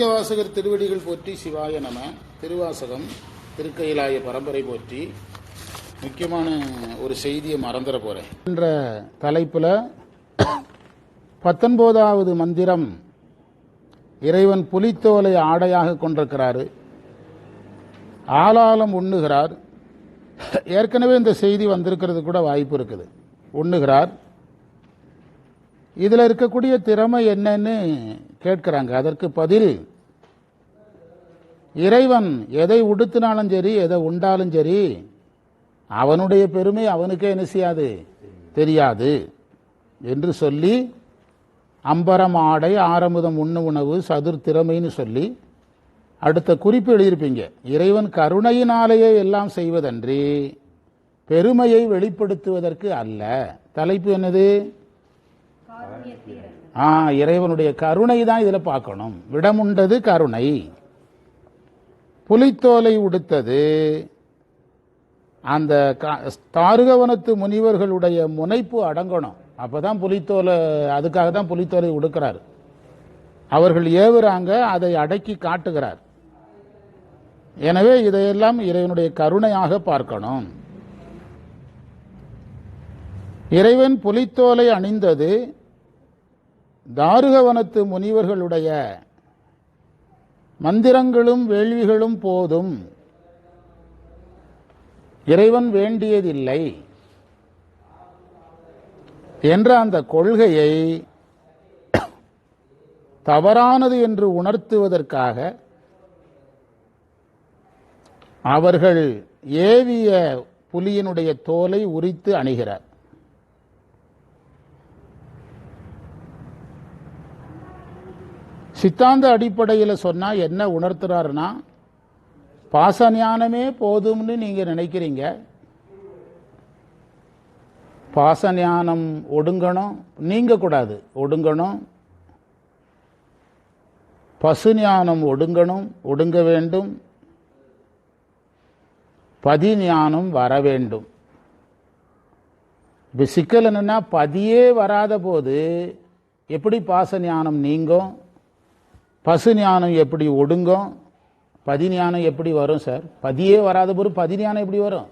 வாசகர் திருவடிகள் போற்றி சிவாய நம. திருவாசகம் திருக்கையிலாய பரம்பரை போற்றி முக்கியமான ஒரு செய்தியை மறந்துட போறேன். என்ற தலைப்புல பத்தொன்பதாவது மந்திரம் இறைவன் புலித்தோலை ஆடையாக கொண்டிருக்கிறாரு. ஆளாலம் உண்ணுகிறார். ஏற்கனவே இந்த செய்தி வந்திருக்கிறது கூட வாய்ப்பு இருக்குது. உண்ணுகிறார். இதில் இருக்கக்கூடிய திறமை என்னன்னு கேட்கிறாங்க. அதற்கு பதில் இறைவன் எதை உடுத்தினாலும் சரி எதை உண்டாலும் சரி அவனுடைய பெருமை அவனுக்கே என்ன செய்யாது? தெரியாது. என்று சொல்லி அம்பரம் ஆடை ஆரமுதம் உண்ணு உணவு சதுர் திறமைன்னு சொல்லி அடுத்த குறிப்பு எழுதியிருப்பீங்க. இறைவன் கருணையினாலேயே எல்லாம் செய்வதன்றி பெருமையை வெளிப்படுத்துவதற்கு அல்ல. தலைப்பு என்னது? ஆ இறைவனுடைய கருணை தான் இதில் பார்க்கணும். விடமுண்டது கருணை. புலித்தோலை உடுத்தது. அந்த தாருகவனத்து முனிவர்களுடைய முனைப்பு அடங்கணும். அப்போ தான் புலித்தோலை அதுக்காக தான் புலித்தோலை உடுக்கிறார். அவர்கள் ஏவுறாங்க அதை அடக்கி காட்டுகிறார். எனவே இதையெல்லாம் இறைவனுடைய கருணையாக பார்க்கணும். இறைவன் புலித்தோலை அணிந்தது. தாருகவனத்து முனிவர்களுடைய மந்திரங்களும் வேள்விகளும் போதும். இறைவன் வேண்டியதில்லை. என்ற அந்த கொள்கையை தவறானது என்று உணர்த்துவதற்காக அவர்கள் ஏவிய புலியினுடைய தோலை உரித்து அணிகிறார். சித்தாந்த அடிப்படையில் சொன்னால் என்ன உணர்த்துறாருன்னா பாச ஞானமே போதும்னு நீங்கள் நினைக்கிறீங்க. பாச ஞானம் ஒடுங்கணும் நீங்கக்கூடாது ஒடுங்கணும். பசு ஞானம் ஒடுங்கணும். ஒடுங்க வேண்டும். பதி ஞானம் வர வேண்டும். இப்போ சிக்கல் என்னென்னா பதியே வராத போது எப்படி பாச ஞானம் நீங்கும்? பசு ஞானம் எப்படி ஒடுங்கும்? பதி ஞானம் எப்படி வரும் சார்? பதியே வராத போது பதி ஞானம் எப்படி வரும்?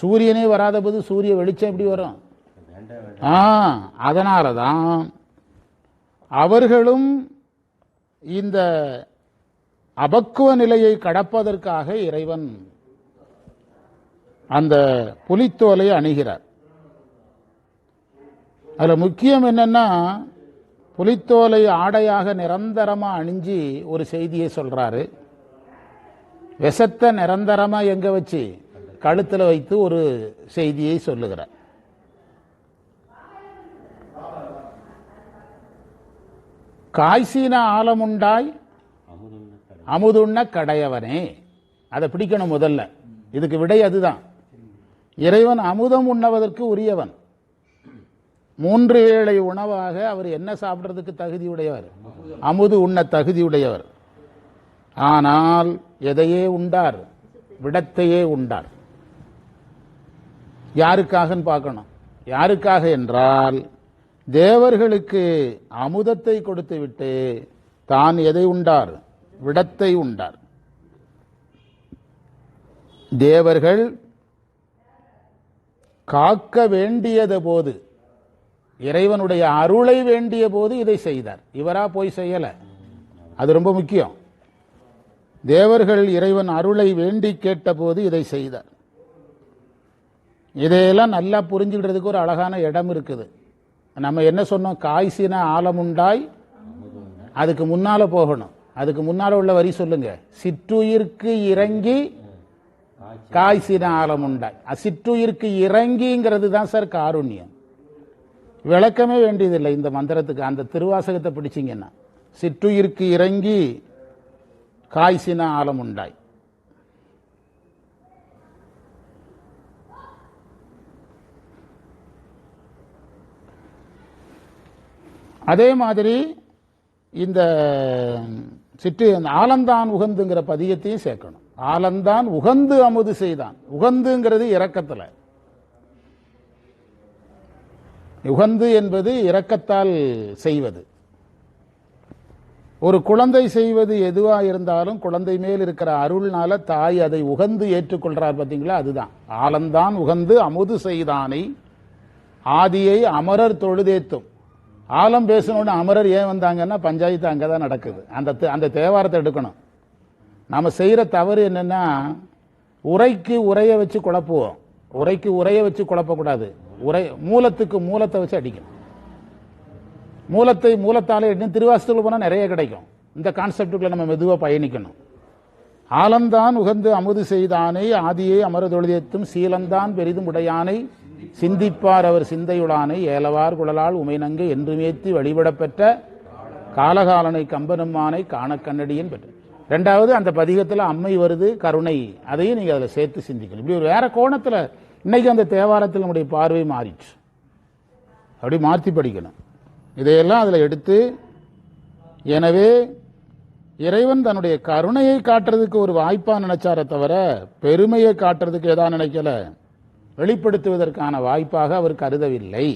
சூரியனே வராத போது சூரிய வெளிச்சம் எப்படி வரும்? ஆ அதனால தான் அவர்களும் இந்த அபக்குவ நிலையை கடப்பதற்காக இறைவன் அந்த புலித்தோலை அணுகிறார். அதில் முக்கியம் என்னன்னா புலித்தோலை ஆடையாக நிரந்தரமாக அணிஞ்சு ஒரு செய்தியை சொல்கிறாரு விஷத்தை நிரந்தரமாக எங்கே வச்சு? கழுத்தில் வைத்து ஒரு செய்தியை சொல்லுகிறார். காய்சீன ஆலமுண்டாய் அமுதுண்ண கடையவனே. அதை பிடிக்கணும் முதல்ல. இதுக்கு விடை அதுதான். இறைவன் அமுதம் உண்ணவதற்கு உரியவன். மூன்று வேளை உணவாக அவர் என்ன சாப்பிட்றதுக்கு தகுதியுடையவர்? அமுது உண்ண தகுதியுடையவர். ஆனால் எதையே உண்டார்? விடத்தையே உண்டார். யாருக்காகன்னு பார்க்கணும். யாருக்காக என்றால் தேவர்களுக்கு அமுதத்தை கொடுத்துவிட்டு தான் எதை உண்டார்? விடத்தை உண்டார். தேவர்கள் காக்க வேண்டியது போது இறைவனுடைய அருளை வேண்டிய போது இதை செய்தார். இவரா போய் செய்யல. அது ரொம்ப முக்கியம். தேவர்கள் இறைவன் அருளை வேண்டி கேட்டபோது இதை செய்தார். இதையெல்லாம் நல்லா புரிஞ்சுக்கிறதுக்கு ஒரு அழகான இடம் இருக்குது. நம்ம என்ன சொன்னோம்? காய்சின ஆலமுண்டாய் அதுக்கு முன்னால போகணும். அதுக்கு முன்னால உள்ள வரி சொல்லுங்க. சிற்றுயிர்க்கு இறங்கி காய்சின ஆலமுண்டாய் சிற்றுயிர்க்கு இறங்கிங்கிறது தான் சார் காருண்யம். விளக்கமே வேண்டியதில்லை இந்த மந்திரத்துக்கு. அந்த திருவாசகத்தை பிடிச்சிங்கன்னா சிற்றுயிருக்கு இறங்கி காய்சின ஆலமுண்டாய் அதே மாதிரி இந்த சிற்று ஆலந்தான் உகந்துங்கிற பதியத்தையும் சேர்க்கணும். ஆலந்தான் உகந்து அமுது செய்தான். உகந்துங்கிறது இறக்கத்தில் உகந்து என்பது இரக்கத்தால் செய்வது. ஒரு குழந்தை செய்வது எதுவாக இருந்தாலும் குழந்தை மேல் இருக்கிற அருள்னால தாய் அதை உகந்து ஏற்றுக்கொள்கிறார் பார்த்தீங்களா? அதுதான். ஆலந்தான் உகந்து அமுது செய்தானை ஆதியை அமரர் தொழுதேத்தும். ஆலம் பேசணும்னு அமரர் ஏன் வந்தாங்கன்னா பஞ்சாயத்து அங்கே தான் நடக்குது. அந்த தே- அந்த தேவாரத்தை எடுக்கணும். நம்ம செய்கிற தவறு என்னென்னா உரைக்கு உரையை வச்சு குழப்புவோம். உரைக்கு உரையை வச்சு குழப்பக்கூடாது. உரை மூலத்துக்கு மூலத்தை வச்சு அடிக்கணும். மூலத்தை மூலத்தாலே இன்னும் திருவாசத்துக்குள்ள போனால் நிறைய கிடைக்கும். இந்த கான்செப்டுக்குள்ள நம்ம மெதுவாக பயணிக்கணும். ஆலந்தான் உகந்து அமுது செய்தானை ஆதியை அமரதொழுதேத்தும் சீலந்தான் பெரிதும் உடையானை சிந்திப்பார் அவர் சிந்தையுளானை ஏலவார் குழலால் உமைநங்கு என்றுமேத்தி வழிபடப் பெற்ற காலகாலனை கம்பனுமானை காணக்கண்ணடியின் பெற்ற. ரெண்டாவது அந்த பதிகத்தில் அம்மை வருது கருணை அதையும் நீங்கள் அதில் சேர்த்து சிந்திக்கணும். இப்படி ஒரு வேற கோணத்தில் இன்னைக்கு அந்த தேவாரத்தில் நம்முடைய பார்வை மாறிச்சு அப்படி மாற்றி படிக்கணும். இதையெல்லாம் அதில் எடுத்து எனவே இறைவன் தன்னுடைய கருணையை காட்டுறதுக்கு ஒரு வாய்ப்பாக நினைச்சார தவிர பெருமையை காட்டுறதுக்கு எதா நினைக்கல. வெளிப்படுத்துவதற்கான வாய்ப்பாக அவர் கருதவில்லை.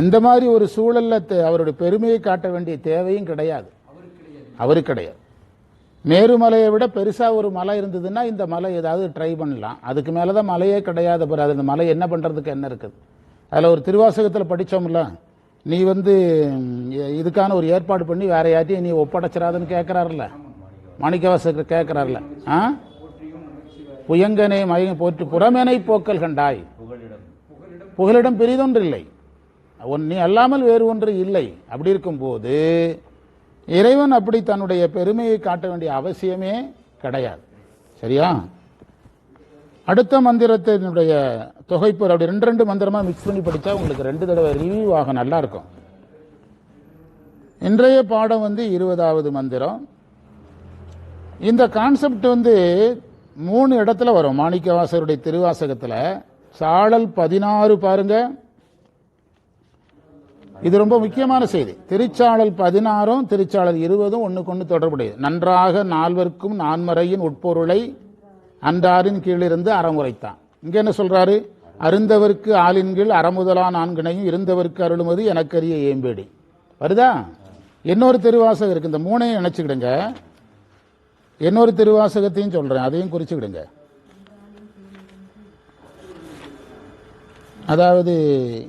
அந்த மாதிரி ஒரு சூழல்ல அவருடைய பெருமையை காட்ட வேண்டிய தேவையும் கிடையாது. அவருக்கு கிடையாது. மேருமலையை விட பெருசாக ஒரு மலை இருந்ததுன்னா இந்த மலை ஏதாவது ட்ரை பண்ணலாம். அதுக்கு மேலே தான் மலையே கிடையாது பிறகு அது இந்த மலை என்ன பண்ணுறதுக்கு என்ன இருக்குது? அதில் ஒரு திருவாசகத்தில் படிச்சோம்ல நீ வந்து இதுக்கான ஒரு ஏற்பாடு பண்ணி வேற யார்ட்டையும் நீ ஒப்படைச்சிடாதுன்னு கேட்குறாருல்ல மாணிக்கவாசகர் கேட்குறாருல ஆ? புயங்கனை மயங்க போற்று புறமேனை போக்கல் கண்டாய். புகலிடம் பெரிதொன்று இல்லை ஒன் நீ அல்லாமல் வேறு ஒன்று இல்லை. அப்படி இருக்கும்போது இறைவன் அப்படி தன்னுடைய பெருமையை காட்ட வேண்டிய அவசியமே கிடையாது. சரியா? அடுத்த மந்திரத்தினுடைய தொகைப்பு அப்படி ரெண்டு ரெண்டு மந்திரமா மிக்ஸ் பண்ணி படித்தா உங்களுக்கு ரெண்டு தடவை ரிவ்யூ ஆக நல்லா இருக்கும். இன்றைய பாடம் வந்து இருபதாவது மந்திரம். இந்த கான்செப்ட் வந்து மூணு இடத்துல வரும். மாணிக்கவாசருடைய திருவாசகத்தில் சாழல் பதினாறு பாருங்கள் இது ரொம்ப முக்கியமான செய்தி. திருச்சாளல் பதினாறும் திருச்சாளல் இருபதும் ஒண்ணுக்கு ஒன்று தொடர்புடையது. நன்றாக நால்வர்க்கும் நான்மறையின் உட்பொருளை அன்றாரின் கீழிருந்து அறமுறைத்தான். இங்க என்ன சொல்றாரு? அருந்தவர்க்கு ஆளின் கீழ் அறமுதலா நான்கினையும் இருந்தவர்க்கு அருளுமது எனக்கரிய ஏம்பேடி. வருதா? இன்னொரு திருவாசகம் இருக்கு. இந்த மூணையும் நினைச்சுக்கிடுங்க இன்னொரு திருவாசகத்தையும் சொல்றேன். அதையும் குறிச்சுக்கிடுங்க. அதாவது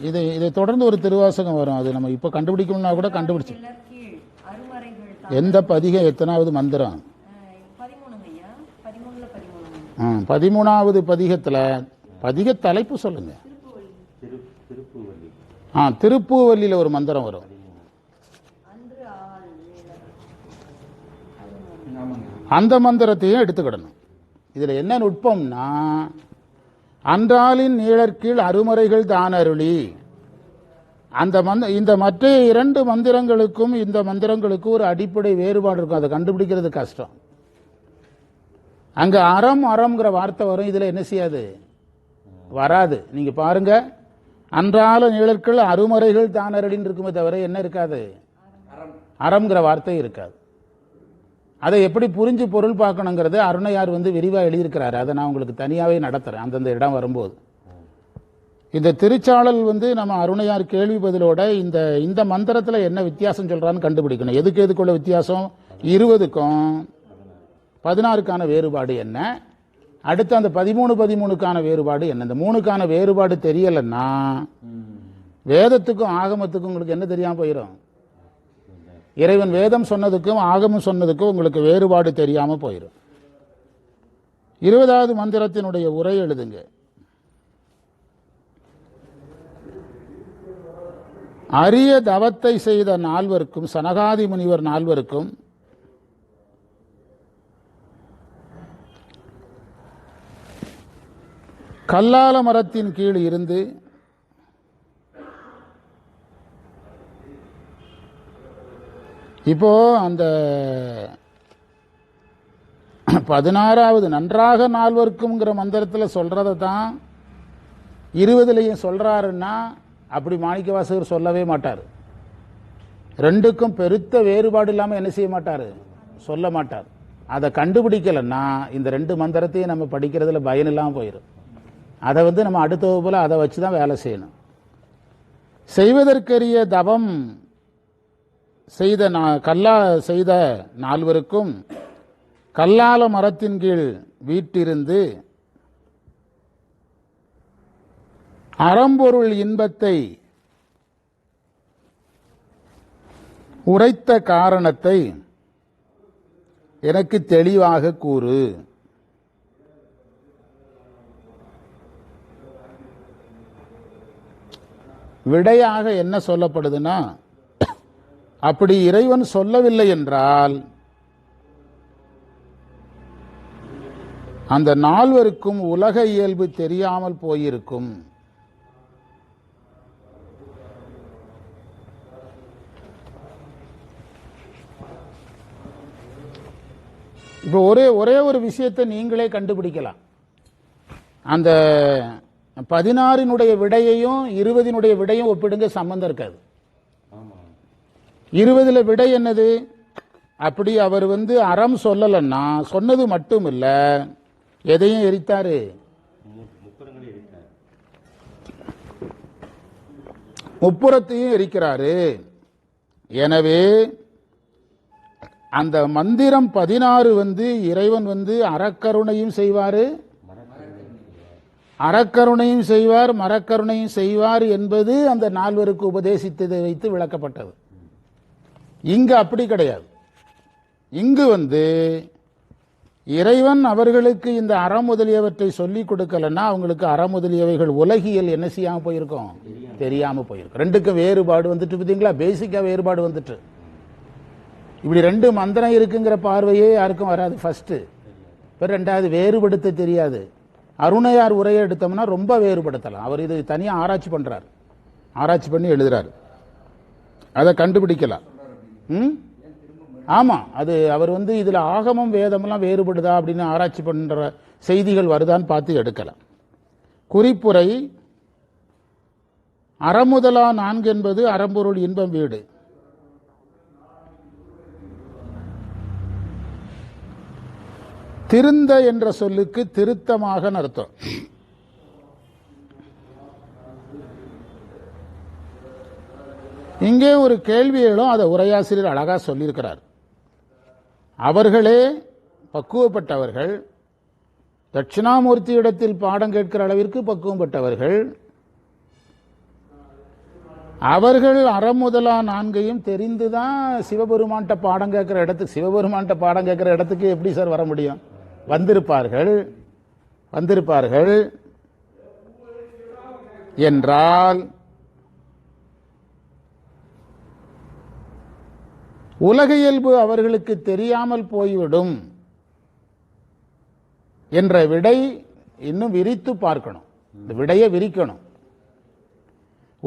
இதை இதை தொடர்ந்து ஒரு திருவாசகம் வரும். அது நம்ம இப்ப கண்டுபிடிக்கணும்னா கூட கண்டுபிடிச்சு. எந்த பதிகம் எத்தனாவது மந்திரம்? பதிமூணாவது பதிகத்துல பதிக தலைப்பு சொல்லுங்க. ஆ திருப்பூவல்லியில ஒரு மந்திரம் வரும். அந்த மந்திரத்தையும் எடுத்துக்கிடணும். இதுல என்ன நுட்பம்னா அன்றாலின் நீழற்கீழ் அருமறைகள் தான் அருளி. அந்த மந்த இந்த மற்ற இரண்டு மந்திரங்களுக்கும் இந்த மந்திரங்களுக்கும் ஒரு அடிப்படை வேறுபாடு இருக்கும். அதை கண்டுபிடிக்கிறது கஷ்டம். அங்க அறம் அறம்ங்கிற வார்த்தை வரும். இதுல என்ன செய்யாது? வராது. நீங்க பாருங்க. அன்றால நிழற்கள் அருமறைகள் தான் அருளின்னு இருக்குமே தவிர என்ன இருக்காது? அறம்ங்கிற வார்த்தை இருக்காது. அதை எப்படி புரிஞ்சு பொருள் பார்க்கணுங்கிறது அருணையார் வந்து விரிவாக எழுதியிருக்கிறாரு. அதை நான் உங்களுக்கு தனியாகவே நடத்துகிறேன் அந்தந்த இடம் வரும்போது. இந்த திருச்சாளல் வந்து நம்ம அருணையார் கேள்வி பதிலோட இந்த இந்த மந்திரத்தில் என்ன வித்தியாசம் சொல்கிறான்னு கண்டுபிடிக்கணும். எதுக்கு எதுக்குள்ள வித்தியாசம்? இருபதுக்கும் பதினாறுக்கான வேறுபாடு என்ன? அடுத்து அந்த பதிமூணு பதிமூணுக்கான வேறுபாடு என்ன? இந்த மூணுக்கான வேறுபாடு தெரியலைன்னா வேதத்துக்கும் ஆகமத்துக்கும் உங்களுக்கு என்ன தெரியாமல் போயிடும் இறைவன் வேதம் சொன்னதுக்கும் ஆகமம் சொன்னதுக்கும் உங்களுக்கு வேறுபாடு தெரியாமல் போயிடும் இருபதாவது மந்திரத்தினுடைய உரை எழுதுங்க. அரிய தவத்தை செய்த நால்வருக்கும் சனகாதி முனிவர் நால்வருக்கும் கல்லால மரத்தின் கீழ் இருந்து இப்போது அந்த பதினாறாவது நன்றாக நால்வர்க்கும்ங்கிற மந்திரத்தில் சொல்கிறத தான் இருபதுலையும் சொல்கிறாருன்னா அப்படி மாணிக்கவாசகர் சொல்லவே மாட்டார். ரெண்டுக்கும் பெருத்த வேறுபாடு இல்லாமல் என்ன செய்ய மாட்டார்? சொல்ல மாட்டார். அதை கண்டுபிடிக்கலைன்னா இந்த ரெண்டு மந்திரத்தையும் நம்ம படிக்கிறதுல பயன் இல்லாமல் போயிடும் அதை வந்து நம்ம அடுத்த வகுப்பில் அதை வச்சு தான் வேலை செய்யணும். செய்வதற்கரிய தவம் செய்த நா- கல்லா செய்த நால்வருக்கும் கல்லால மரத்தின் கீழ் வீட்டிருந்து அறம்பொருள் இன்பத்தை உரைத்த காரணத்தை எனக்கு தெளிவாக கூறு. விடையாக என்ன சொல்லப்படுதுன்னா அப்படி இறைவன் சொல்லவில்லை என்றால் அந்த நால்வருக்கும் உலக இயல்பு தெரியாமல் போயிருக்கும். இப்போ ஒரே ஒரே ஒரு விஷயத்தை நீங்களே கண்டுபிடிக்கலாம். அந்த பதினாறினுடைய விடையையும் இருபதினுடைய விடையும் ஒப்பிடுங்க சம்பந்தம் இருக்காது. இருபதுல விடை என்னது? அப்படி அவர் வந்து அறம் சொல்லலைன்னா சொன்னது மட்டும் இல்ல எதையும் எரித்தாரு. முப்புறத்தையும் எரிக்கிறாரு. எனவே அந்த மந்திரம் பதினாறு வந்து இறைவன் வந்து அறக்கருணையும் செய்வாரு. அறக்கருணையும் செய்வார் மரக்கருணையும் செய்வார் என்பது அந்த நால்வருக்கு உபதேசித்ததை வைத்து விளக்கப்பட்டது. இங்கு அப்படி கிடையாது. இங்கு வந்து இறைவன் அவர்களுக்கு இந்த அறம் முதலியவற்றை சொல்லிக் கொடுக்கலன்னா அவங்களுக்கு அறம் முதலியவைகள் உலகியல் என்ன செய்யாம போயிருக்கோம்? தெரியாம போயிருக்கும். ரெண்டுக்கும் வேறுபாடு வந்துட்டு பார்த்தீங்களா? பேசிக்கா வேறுபாடு வந்துட்டு. இப்படி ரெண்டு மந்திரம் இருக்குங்கிற பார்வையே யாருக்கும் வராது. ஃபர்ஸ்ட் இப்போ ரெண்டாவது வேறுபடுத்த தெரியாது. அருணையார் உரையை எடுத்தோம்னா ரொம்ப வேறுபடுத்தலாம். அவர் இது தனியாக ஆராய்ச்சி பண்ணுறார் ஆராய்ச்சி பண்ணி எழுதுறாரு. அதை கண்டுபிடிக்கலாம். ம்? ஆமாம் அது அவர் வந்து இதில் ஆகமம் வேதமெல்லாம் வேறுபடுதா அப்படின்னு ஆராய்ச்சி பண்ணுற செய்திகள் வருதான்னு பார்த்து எடுக்கலாம். குறிப்புரை அறமுதலா நான்கு என்பது அறம்பொருள் இன்பம் வீடு. திருந்த என்ற சொல்லுக்கு திருத்தமாக அர்த்தம். இங்கே ஒரு கேள்வி எழும் அதை உரையாசிரியர் அழகாக சொல்லியிருக்கிறார். அவர்களே பக்குவப்பட்டவர்கள் தட்சிணாமூர்த்தி இடத்தில் பாடம் கேட்கிற அளவிற்கு பக்குவப்பட்டவர்கள் அவர்கள் அறமுதலா நான்கையும் தெரிந்துதான் சிவபெருமான்கிட்ட பாடம் கேட்கிற இடத்துக்கு சிவபெருமான்கிட்ட பாடம் கேட்குற இடத்துக்கு எப்படி சார் வர முடியும்? வந்திருப்பார்கள் வந்திருப்பார்கள் என்றால் உலக இயல்பு அவர்களுக்கு தெரியாமல் போய்விடும் என்ற விடை இன்னும் விரித்து பார்க்கணும். இந்த விடையை விரிக்கணும்.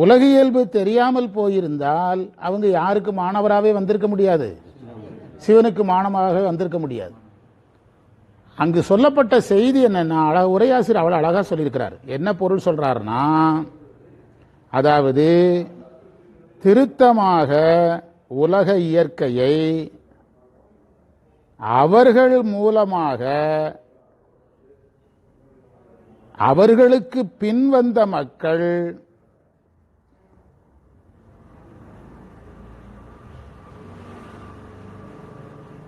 உலக இயல்பு தெரியாமல் போயிருந்தால் அவங்க யாருக்கு மாணவராகவே வந்திருக்க முடியாது? சிவனுக்கு மாணவராகவே வந்திருக்க முடியாது. அங்கு சொல்லப்பட்ட செய்தி என்னென்னா அழ உரையாசிரியர் அவ்வளோ அழகாக சொல்லியிருக்கிறார். என்ன பொருள் சொல்கிறாருன்னா அதாவது திருத்தமாக உலக இயற்கையை அவர்கள் மூலமாக அவர்களுக்கு பின்வந்த மக்கள்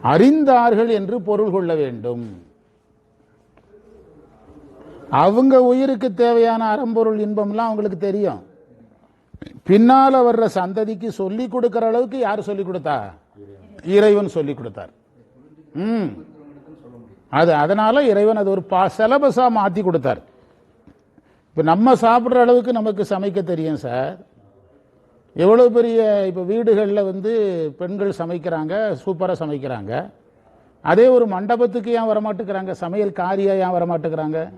அறிந்தார்கள் என்று பொருள் கொள்ள வேண்டும். அவங்க உயிருக்கு தேவையான அறம்பொருள் இன்பம்லாம் அவங்களுக்கு தெரியும். பின்னால வர்ற சந்ததிக்கு சொல்லி கொடுக்கிற அளவுக்கு யார் சொல்லி கொடுத்தா? இறைவன் சொல்லி கொடுத்தார். ம். அது அதனால இறைவன் அது ஒரு பா சிலபஸா மாத்தி கொடுத்தார். இப்ப நம்ம சாப்பிடுற அளவுக்கு நமக்கு சமைக்க தெரியும் சார். எவ்வளவு பெரிய இப்ப வீடுகளில் வந்து பெண்கள் சமைக்கிறாங்க சூப்பரா சமைக்கிறாங்க. அதே ஒரு மண்டபத்துக்கு ஏன் வரமாட்டேங்கிறாங்க? சமையல் காரியா ஏன் வரமாட்டேங்கிறாங்க?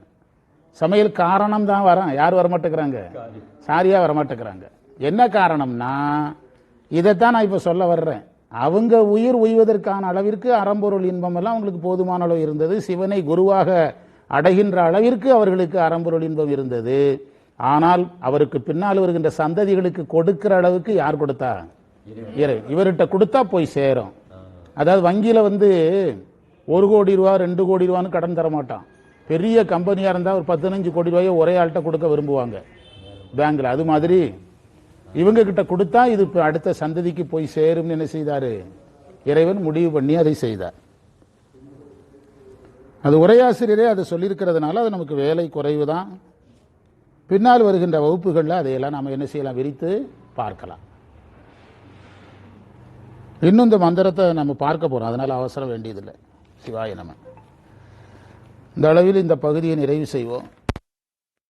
சமையல் காரணம் தான் வரான் யார் வரமாட்டேங்கிறாங்க? சாரியா வரமாட்டேங்கிறாங்க. என்ன காரணம்னா இதைத்தான் நான் இப்போ சொல்ல வர்றேன். அவங்க உயிர் உய்வதற்கான அளவிற்கு அறம்பொருள் இன்பம் எல்லாம் அவங்களுக்கு போதுமான அளவு இருந்தது. சிவனை குருவாக அடைகின்ற அளவிற்கு அவர்களுக்கு அறம்பொருள் இன்பம் இருந்தது. ஆனால் அவருக்கு பின்னால் வருகின்ற சந்ததிகளுக்கு கொடுக்கிற அளவுக்கு யார் கொடுத்தா? இவர்கிட்ட கொடுத்தா போய் சேரும். அதாவது வங்கியில் வந்து ஒரு கோடி ரூபா ரெண்டு கோடி ரூபான்னு கடன் தர மாட்டான். பெரிய கம்பெனியாக இருந்தால் ஒரு பதினஞ்சு கோடி ரூபாயை ஒரே ஆள்கிட்ட கொடுக்க விரும்புவாங்க. பேங்க்கில் அது மாதிரி இவங்க கிட்ட கொடுத்தா இது அடுத்த சந்ததிக்கு போய் சேரும்னு என்ன செய்தாரு? இறைவன் முடிவு பண்ணி அதை செய்தார். அது உரையாசிரியரே அதை சொல்லியிருக்கிறதுனால அது நமக்கு வேலை குறைவு தான் பின்னால் வருகின்ற வகுப்புகளில் அதையெல்லாம் நாம் என்ன செய்யலாம்? விரித்து பார்க்கலாம். இன்னும் இந்த மந்திரத்தை நம்ம பார்க்க போகிறோம் அதனால் அவசரம் வேண்டியதில்லை. சிவாய நம்ம இந்த அளவில் இந்த பகுதியை நிறைவு செய்வோம்.